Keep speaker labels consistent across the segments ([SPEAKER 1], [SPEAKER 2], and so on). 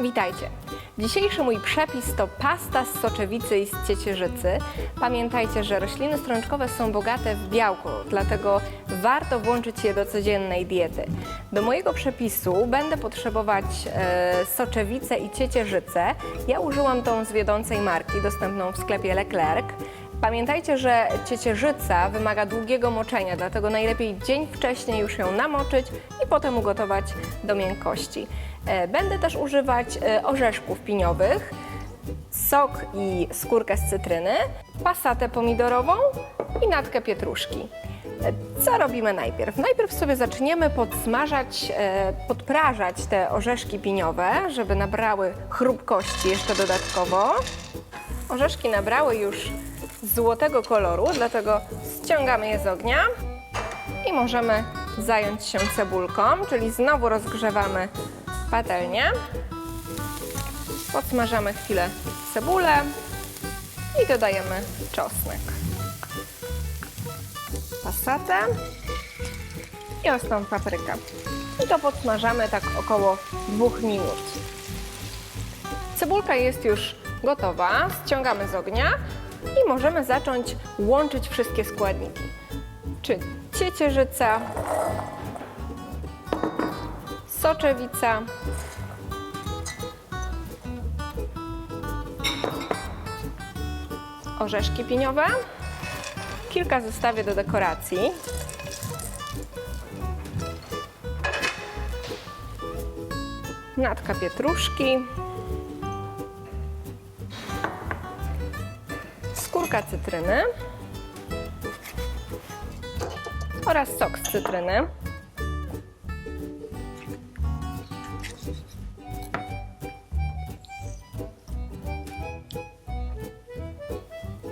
[SPEAKER 1] Witajcie. Dzisiejszy mój przepis to pasta z soczewicy i z ciecierzycy. Pamiętajcie, że rośliny strączkowe są bogate w białko, dlatego warto włączyć je do codziennej diety. Do mojego przepisu będę potrzebować e, soczewicę i ciecierzycę. Ja użyłam tą z wiodącej marki, dostępną w sklepie Leclerc. Pamiętajcie, że ciecierzyca wymaga długiego moczenia, dlatego najlepiej dzień wcześniej już ją namoczyć i potem ugotować do miękkości. E, Będę też używać e, orzeszków piniowych, sok i skórkę z cytryny, pasatę pomidorową i natkę pietruszki. E, Co robimy najpierw? Najpierw sobie zaczniemy podsmażać, podprażać te orzeszki piniowe, żeby nabrały chrupkości jeszcze dodatkowo. Orzeszki nabrały już złotego koloru, dlatego ściągamy je z ognia i możemy zająć się cebulką, czyli znowu rozgrzewamy patelnię. Podsmażamy chwilę cebulę i dodajemy czosnek. Pasatę i ostną paprykę. I to podsmażamy tak około dwóch minut. Cebulka jest już gotowa, ściągamy z ognia i możemy zacząć łączyć wszystkie składniki. Czyli ciecierzyca, soczewica, orzeszki piniowe, kilka zostawię do dekoracji. Natka pietruszki, skórka cytryny oraz sok z cytryny.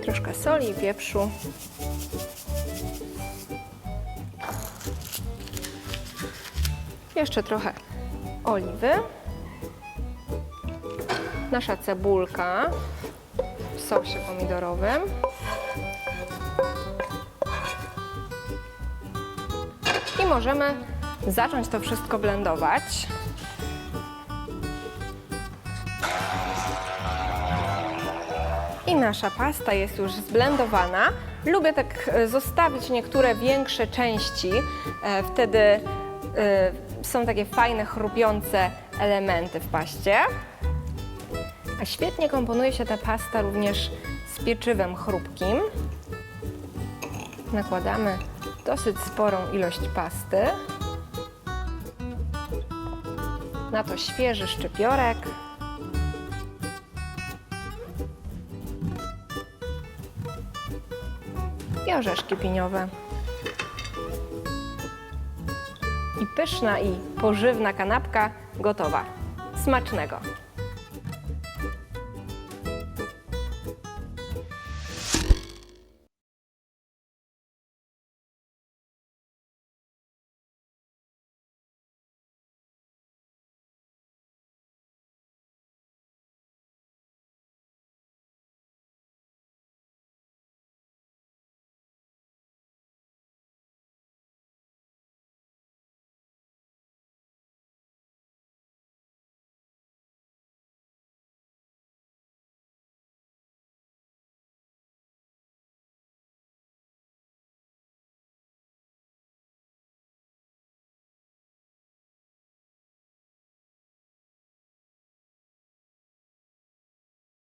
[SPEAKER 1] Troszkę soli i pieprzu. Jeszcze trochę oliwy. Nasza cebulka w sosie pomidorowym. I możemy zacząć to wszystko blendować. I nasza pasta jest już zblendowana. Lubię tak e, zostawić niektóre większe części, e, wtedy e, są takie fajne, chrupiące elementy w paście. A świetnie komponuje się ta pasta również z pieczywem chrupkim. Nakładamy dosyć sporą ilość pasty. Na to świeży szczypiorek. I orzeszki piniowe. I pyszna i pożywna kanapka gotowa. Smacznego!